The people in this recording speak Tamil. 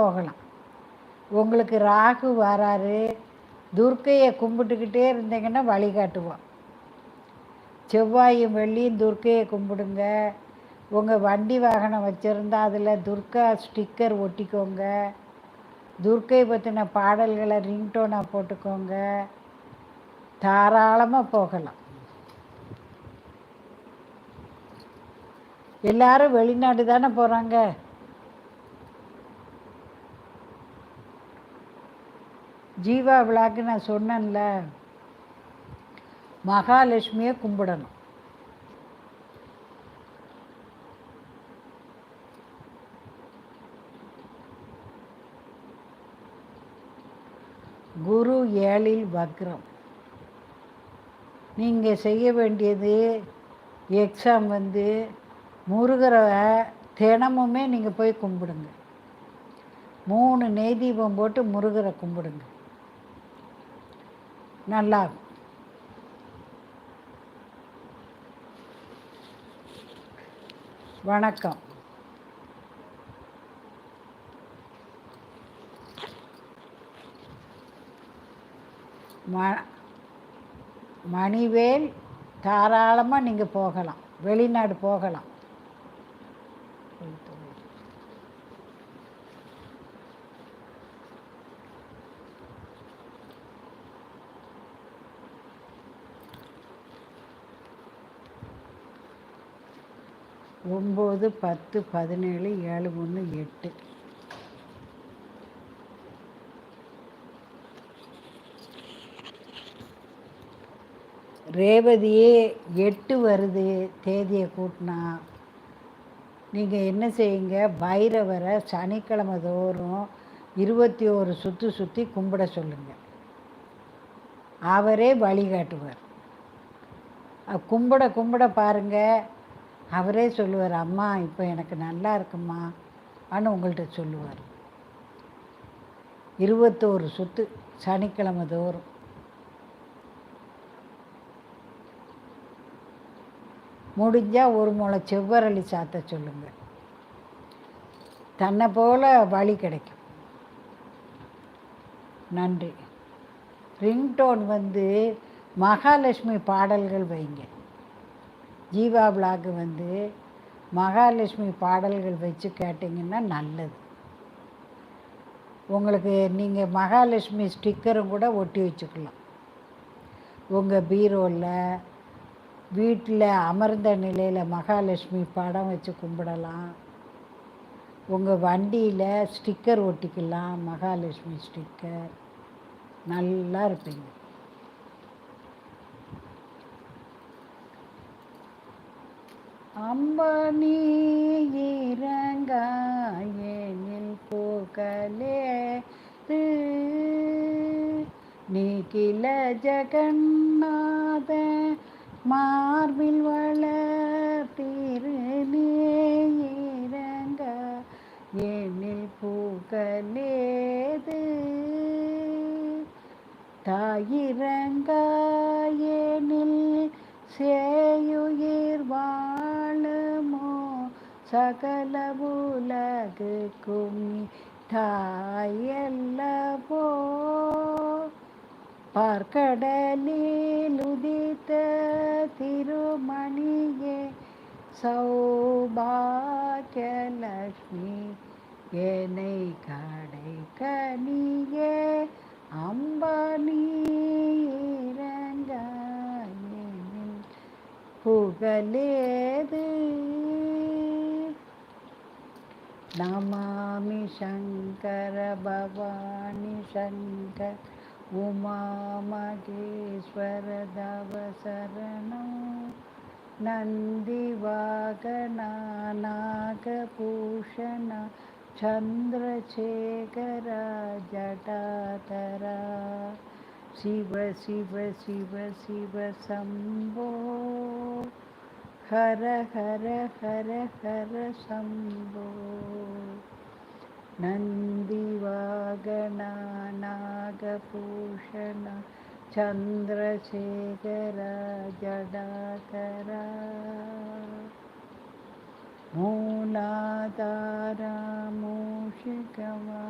போகலாம். உங்களுக்கு ராகு வராரு துர்க்கையை கும்பிட்டுக்கிட்டே இருந்தீங்கன்னா வழிகாட்டுவோம் செவ்வாயும் வெள்ளியும் துர்க்கையை கும்பிடுங்க. உங்கள் வண்டி வாகனம் வச்சுருந்தா அதில் துர்கா ஸ்டிக்கர் ஒட்டிக்கோங்க. துர்க்கை பற்றின பாடல்களை ரிங்டோனாக போட்டுக்கோங்க. தாராளமாக போகலாம். எல்லாரும் வெளிநாடு தானே போகிறாங்க ஜீவா விழாக்கு நான் சொன்னேன்ல மகாலட்சுமியை கும்பிடணும். குரு ஏழில் வக்ரம். நீங்கள் செய்ய வேண்டியது எக்ஸாம் வந்து முருகரை தினமுமே நீங்கள் போய் கும்பிடுங்க. மூணு நெய் தீபம் போட்டு முருகரை கும்பிடுங்க. நல்லா வணக்கம். ம மணிவேல் தாராளமாக நீங்கள் போகலாம். வெளிநாடு போகலாம். ஒம்பது பத்து பதினேழு ஏழு ஒன்று எட்டு. ரேவதியே எட்டு வருது தேதியை கூட்டினா. நீங்கள் என்ன செய்யுங்க? பைரவரை சனிக்கிழமை தோறும் இருபத்தி ஒரு சுற்றி சுற்றி கும்பிட சொல்லுங்கள் அவரே வழிகாட்டுவார். கும்பிட கும்பிட பாருங்க. அவரே சொல்லுவார் அம்மா இப்போ எனக்கு நல்லா இருக்குமா? ஆனால் உங்கள்கிட்ட சொல்லுவார். இருபத்தோரு சுத்து சனிக்கிழமை தோறும். முடிஞ்சால் ஒரு முளை செவ்வரளி சாத்த சொல்லுங்கள் தன்னை போல வழி கிடைக்கும். நன்றி. ரிங்டோன் வந்து மகாலட்சுமி பாடல்கள் வைங்க. ஜீவா பிளாக் வந்து மகாலட்சுமி பாடல்கள் வச்சு கேட்டிங்கன்னா நல்லது. உங்களுக்கு நீங்கள் மகாலட்சுமி ஸ்டிக்கரும் கூட ஒட்டி வச்சுக்கலாம். உங்கள் பீரோவில் வீட்டில் அமர்ந்த நிலையில் மகாலட்சுமி படம் வச்சு கும்பிடலாம். உங்கள் வண்டியில் ஸ்டிக்கர் ஒட்டிக்கலாம் மகாலட்சுமி ஸ்டிக்கர். நல்லா இருப்பீங்க. அம்பனி இறங்காயனில் போகலே நீக்கில ஜகநாத மார்பில் வளர்த்திரு நீரங்க எனில் புகலேது தாயிர சகலமுலகுக்கும் தாயல்லவோ? பார்க்கடலில் உதித்த திருமணியே சௌபாக்கியலக்ஷ்மி என்னை கடை கனியே அம்பானி புகழேது नमामि उमा महेश्वर शङ्कर उमामहेश्वरदवसरणं नन्दिवागनानाकभूषण चन्द्रशेखरा जटाधरा शिव शिव शिव शिव शंभो ഹര ഹര ഹര ഹര ശംഭോ. നന്ദിവാഗണാനാഗഭൂഷണ ചന്ദ്രശേഖര ജടാകര മൂലാതാരാമൂഷികമാ